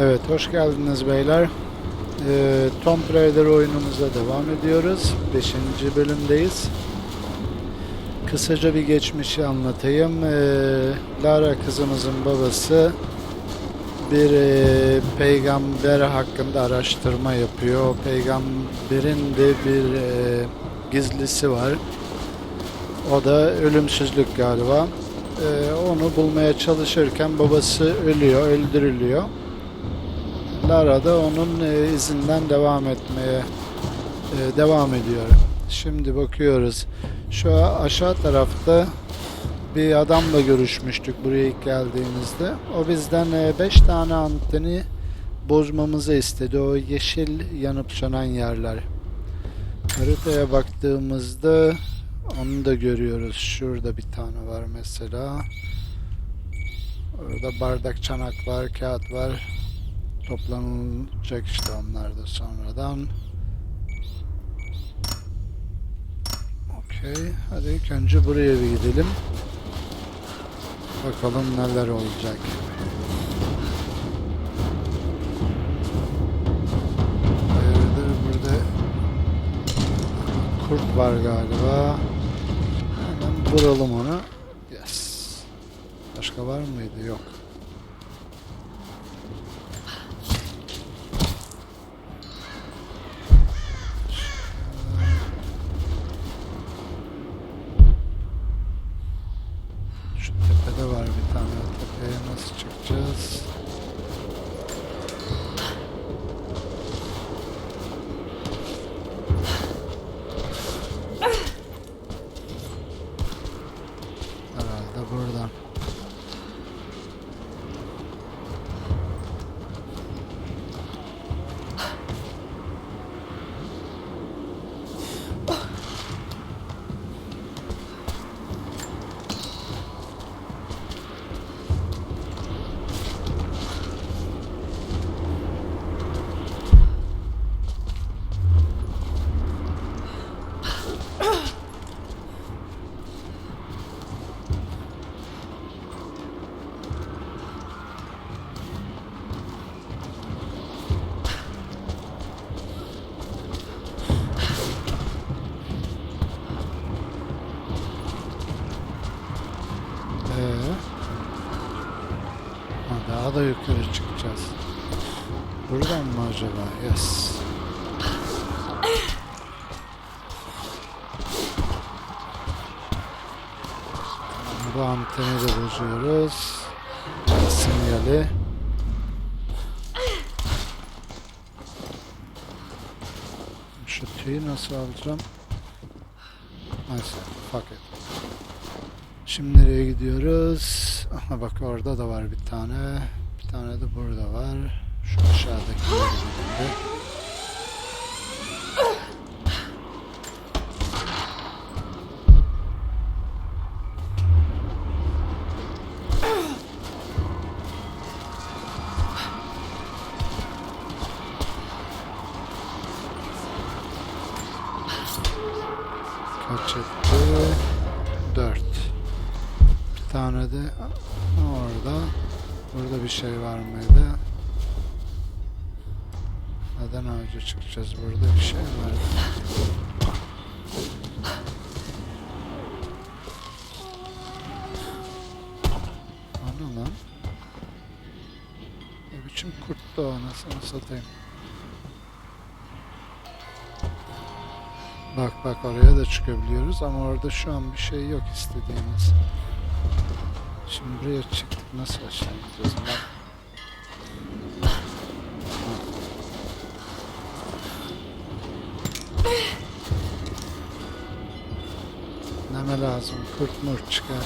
Evet, hoş geldiniz beyler. Ee, Tomb Raider oyunumuza devam ediyoruz. 5. bölümdeyiz. Kısaca bir geçmişi anlatayım. Ee, Lara kızımızın babası bir e, peygamber hakkında araştırma yapıyor. O peygamberin de bir e, gizlisi var. O da ölümsüzlük galiba. Ee, onu bulmaya çalışırken babası ölüyor, öldürülüyor. Lara da onun e, izinden devam etmeye e, devam ediyor. Şimdi bakıyoruz. Şu aşağı tarafta bir adamla görüşmüştük buraya ilk geldiğimizde. O bizden 5 tane anteni bozmamızı istedi. O yeşil yanıp sönen yerler. Haritaya baktığımızda onu da görüyoruz. Şurada bir tane var mesela. Orada bardak, çanak var, kağıt var. Toplanılacak işte onlar da sonradan. Okey. Hadi ilk önce buraya bir gidelim. Bakalım neler olacak. Hayırdır burada kurt var galiba. Hemen vuralım onu. Yes. Başka var mıydı? Yok. Da yukarı çıkacağız. Buradan mı acaba? Yes. Bu anteni de bozuyoruz. Sinyali. Şu tüyü nasıl alacağım? Neyse, fuck it. Şimdi nereye gidiyoruz? Aha bak orada da var bir tane. Tane de burada var. Şu aşağıdaki yerinde. Ağaca çıkacağız? Burada bir şey var. Ana lan. Ne biçim kurttu o anasını satayım. Bak bak oraya da çıkabiliyoruz ama orada şu an bir şey yok istediğimiz. Şimdi buraya çıktık nasıl aşağı gideceğiz bak. Kurt murt çıkar.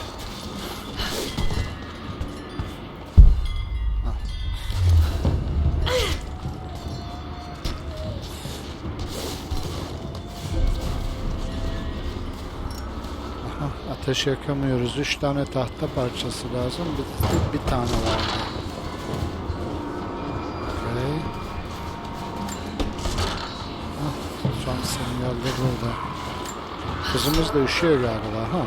Ateş yakamıyoruz. Üç tane tahta parçası lazım. Bir, bir, bir tane var. Okay. Ah, sinyal de burada. Kızımız da üşüyor galiba ha.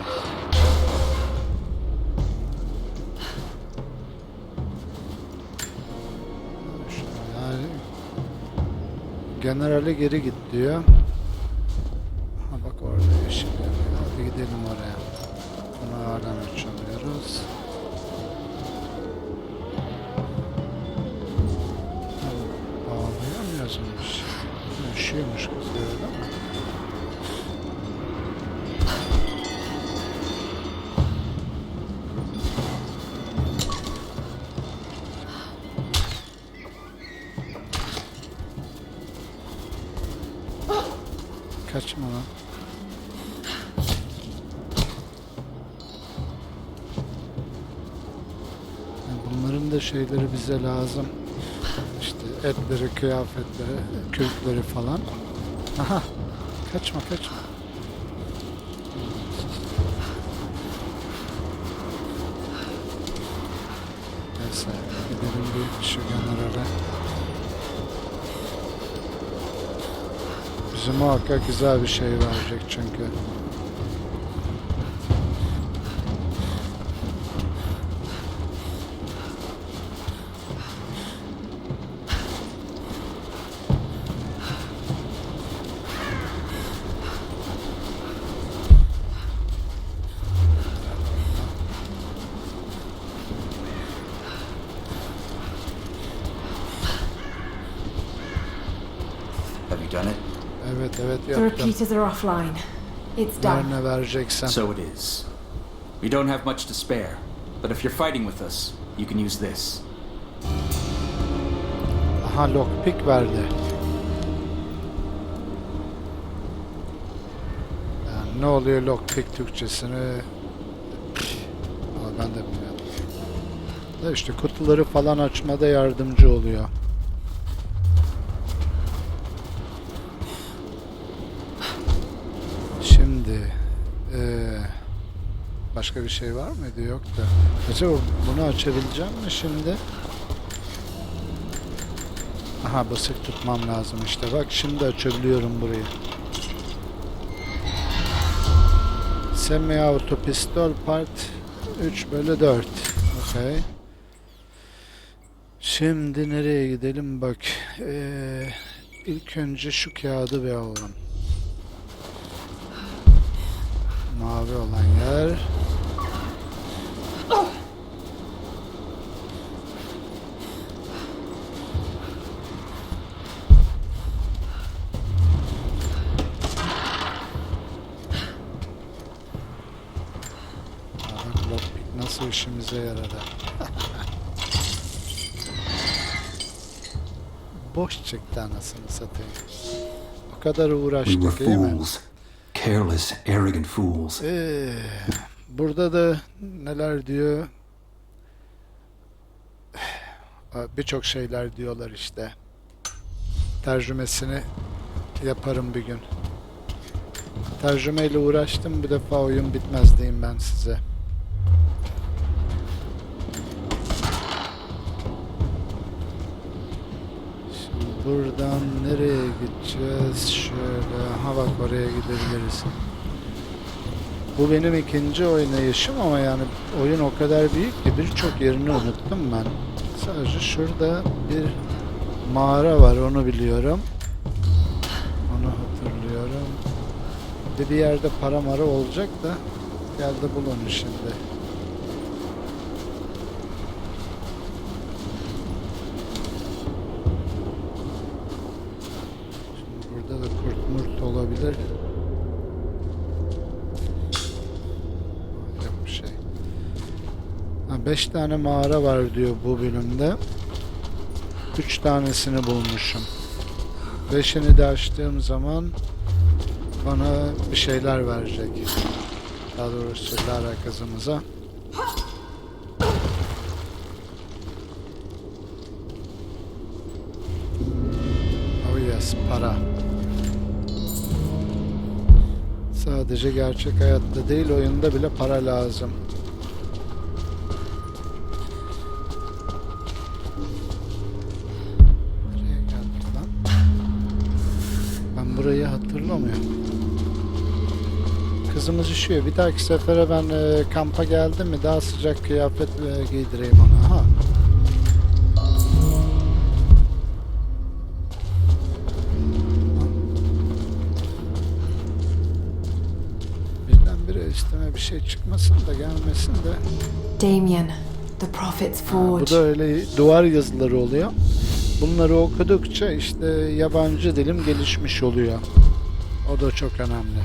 generale geri git diyor. Ha bak orada yanıyor. Hadi gidelim oraya. Bunu halen açamıyoruz. Ha, Bağlayamıyoruz? Üşüyormuş Kaçma lan. Yani bunların da şeyleri bize lazım. İşte etleri, kıyafetleri, kürkleri falan. Aha. Kaçma kaçma. Neyse gidelim bir şu generale. Bize muhakkak güzel bir şey verecek çünkü. Have you done it? Evet evet The yaptım. repeaters are offline. It's done. Ne vereceksen. So it is. We don't have much to spare, but if you're fighting with us, you can use this. Aha lockpick verdi. Yani ne oluyor lockpick Türkçesini? Ama ben de bilmiyorum. Da işte kutuları falan açmada yardımcı oluyor. Şimdi eee, başka bir şey var mıydı? Yok da. Acaba bunu açabileceğim mi şimdi? Aha basık tutmam lazım işte. Bak şimdi açabiliyorum burayı. Semi auto pistol part 3 bölü 4. Okay. Şimdi nereye gidelim bak. Ee, ilk önce şu kağıdı bir alalım. Mavi olan yer. Nasıl işimize yaradı. Boş çıktı anasını satayım. O kadar uğraştık değil mi? Careless, arrogant fools. Ee, burada da neler diyor? Birçok şeyler diyorlar işte. Tercümesini yaparım bir gün. Tercümeyle uğraştım bir defa oyun bitmez diyeyim ben size. Şimdi buradan nereye gideceğiz? Şöyle, ha bak oraya gidebiliriz. Bu benim ikinci oynayışım ama yani oyun o kadar büyük ki birçok yerini unuttum ben. Sadece şurada bir mağara var onu biliyorum. Onu hatırlıyorum. Bir de bir yerde para mara olacak da geldi bulun. Şimdi 5 tane mağara var diyor bu bölümde. 3 tanesini bulmuşum. 5'ini de açtığım zaman bana bir şeyler verecek. Daha doğrusu Lara kızımıza. Oh yes, para. Sadece gerçek hayatta değil oyunda bile para lazım. burayı hatırlamıyor. Kızımız üşüyor. Bir dahaki sefere ben e, kampa geldim mi daha sıcak kıyafet e, giydireyim ona. Aha. Birdenbire üstüme bir şey çıkmasın da gelmesin de. Damien, the Prophet's Forge. Bu da öyle duvar yazıları oluyor. Bunları okudukça işte yabancı dilim gelişmiş oluyor. O da çok önemli.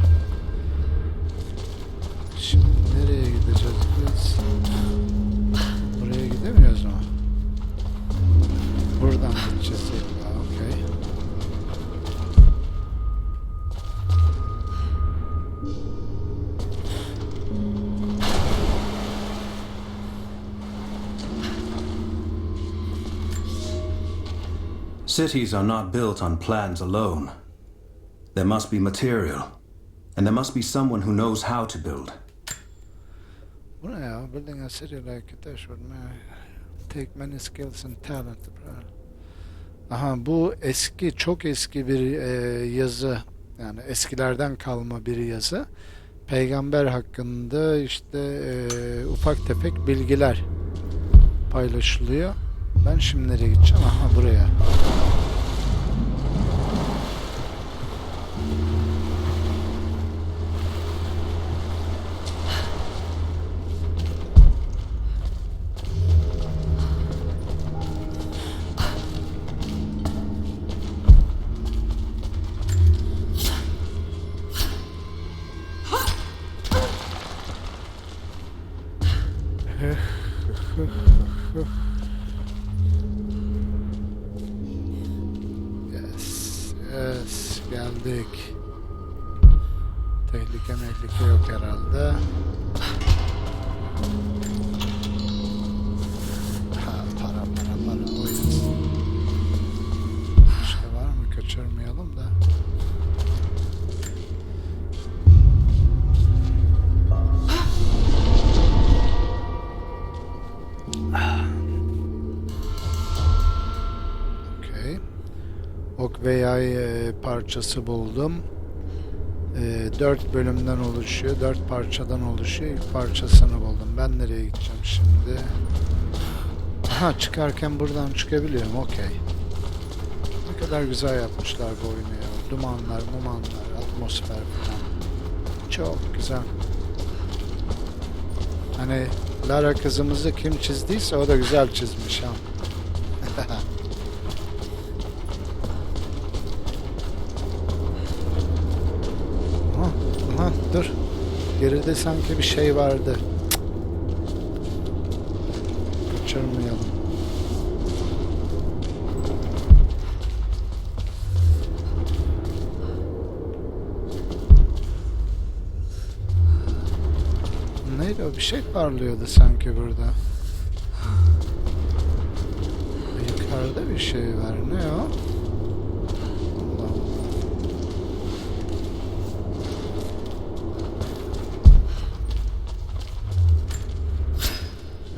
Cities are not built on plans alone. There must be material, and there must be someone who knows how to build. Bu ne? Building a city like would ma- take many skills and talent. Aha bu eski, çok eski bir e, yazı. Yani eskilerden kalma bir yazı. Peygamber hakkında işte e, ufak tefek bilgiler paylaşılıyor. Ben şimdi nereye gideceğim? Aha buraya. Geldik. Tehlike mehlike yok herhalde. Ha, para para para o yazsın. Başka var mı? Kaçırmayalım da. Okey. Ok ve yay e, parçası buldum. E, dört bölümden oluşuyor. Dört parçadan oluşuyor. İlk parçasını buldum. Ben nereye gideceğim şimdi? Aha çıkarken buradan çıkabiliyorum. Okey. Ne kadar güzel yapmışlar bu oyunu ya. Dumanlar, mumanlar, atmosfer falan. Çok güzel. Hani Lara kızımızı kim çizdiyse o da güzel çizmiş ha. Aha, aha, dur. Geride sanki bir şey vardı. Kaçırmayalım. Neydi o? Bir şey parlıyordu sanki burada. Yukarıda bir şey var. Ne o? Allah Allah.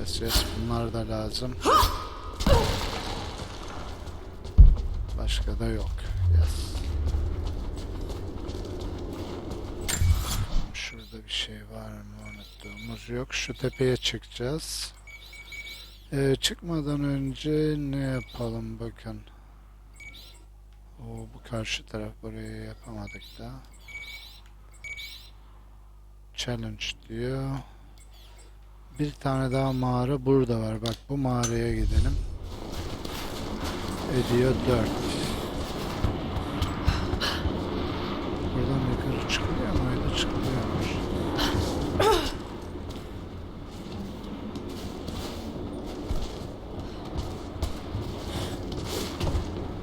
Yes yes da lazım. Başka da yok. Yes. Şurada bir şey var mı unuttuğumuz yok. Şu tepeye çıkacağız. Ee, çıkmadan önce ne yapalım bakın. O bu karşı taraf burayı yapamadık da. Challenge diyor. Bir tane daha mağara burada var. Bak bu mağaraya gidelim. Ediyor 4. Buradan yukarı çıkılıyor muydu? Çıkılıyormuş.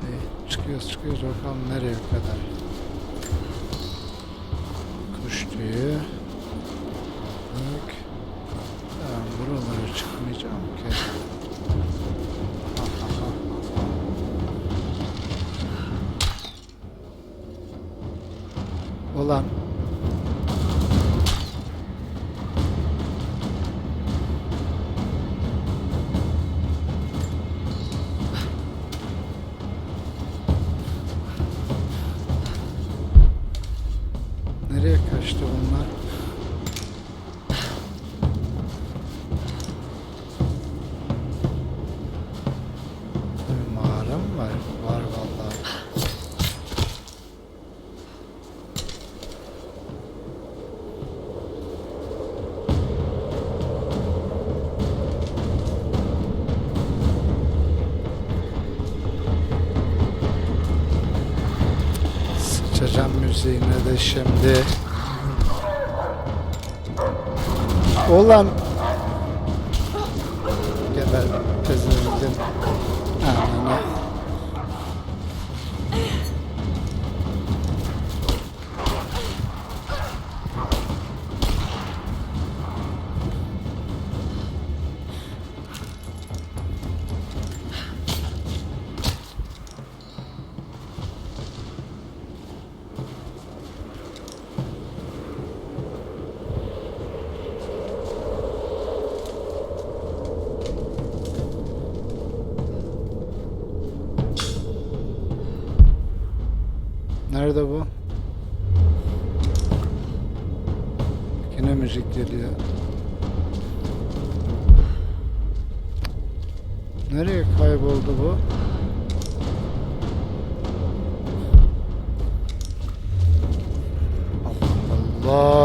İyi, çıkıyoruz çıkıyoruz bakalım nereye kadar. Kuş tüyü. Müziğini de şimdi. Ulan. Geliyor. Nereye kayboldu bu? Allah Allah.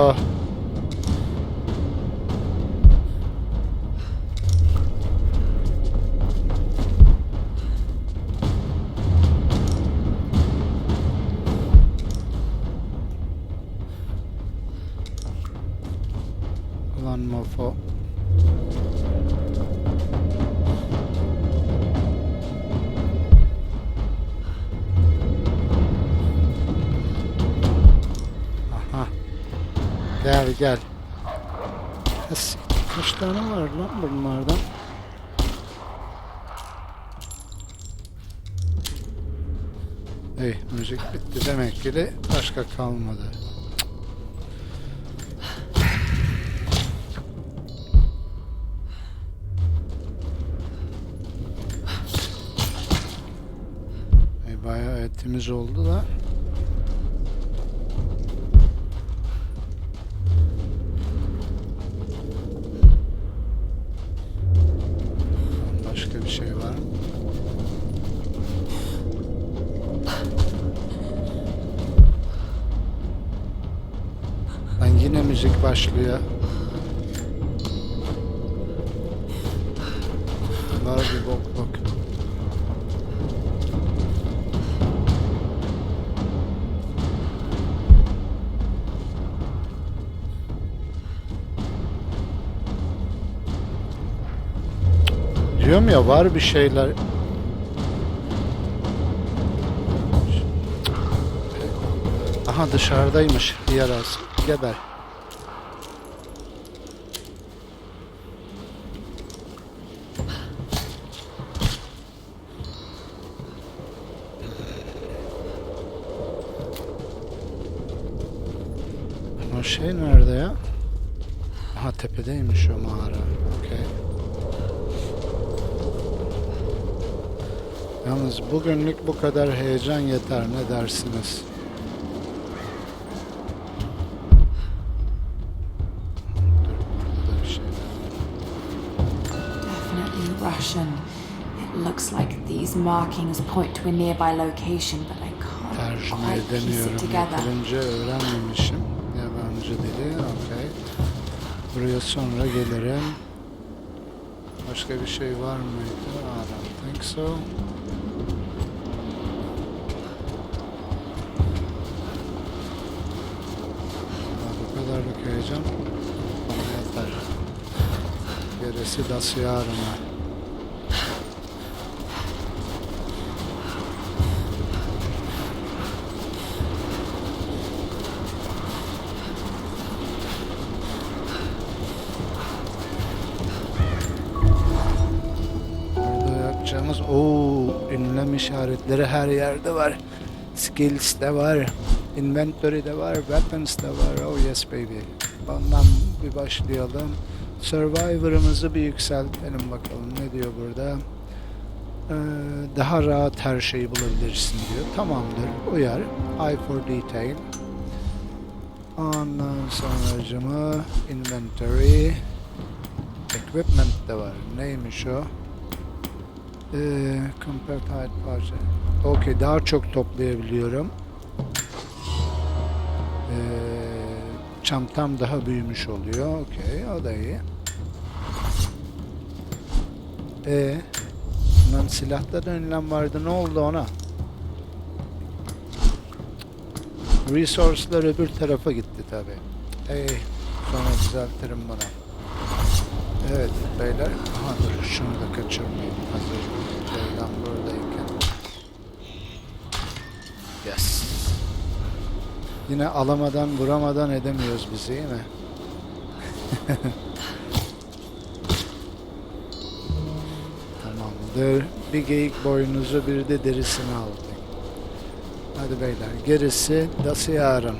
Gel Kaç tane var lan bunlardan? Ey müzik bitti demek ki de başka kalmadı. E, bayağı etimiz oldu da. Lan yine müzik başlıyor. Var bir bok bok. Diyorum ya var bir şeyler. Aha dışarıdaymış yarası. Geber. O şey nerede ya? Aha tepedeymiş o mağara. Okey. Yalnız bugünlük bu kadar heyecan yeter ne dersiniz? These markings point to a nearby location, but I can't Tercüme quite piece edemiyorum. it together. Yeterince öğrenmemişim. Yabancı dili. Okey. Buraya sonra gelirim. Başka bir şey var mıydı? I don't think so. Vallahi bu kadarlık heyecan bana yeter. Gerisi das işaretleri her yerde var. Skills de var. Inventory de var. Weapons de var. Oh yes baby. Ondan bir başlayalım. Survivor'ımızı bir yükseltelim bakalım. Ne diyor burada? Ee, daha rahat her şeyi bulabilirsin diyor. Tamamdır. Uyar. Eye for detail. Ondan sonracımı inventory equipment de var. Neymiş o? Ee, compared height parça. Okey daha çok toplayabiliyorum. Ee, çantam daha büyümüş oluyor. Okey o da iyi. Ee, bundan silahta da önlem vardı. Ne oldu ona? Resource'lar öbür tarafa gitti tabi. Ey, sonra düzeltirim bunu. Evet beyler. Aha dur şunu da kaçırmayayım. Hazır Ceylan buradayken. Yes. Yine alamadan vuramadan edemiyoruz bizi değil mi? Tamamdır. Bir geyik boynuzu bir de derisini aldık. Hadi beyler gerisi dası yarın.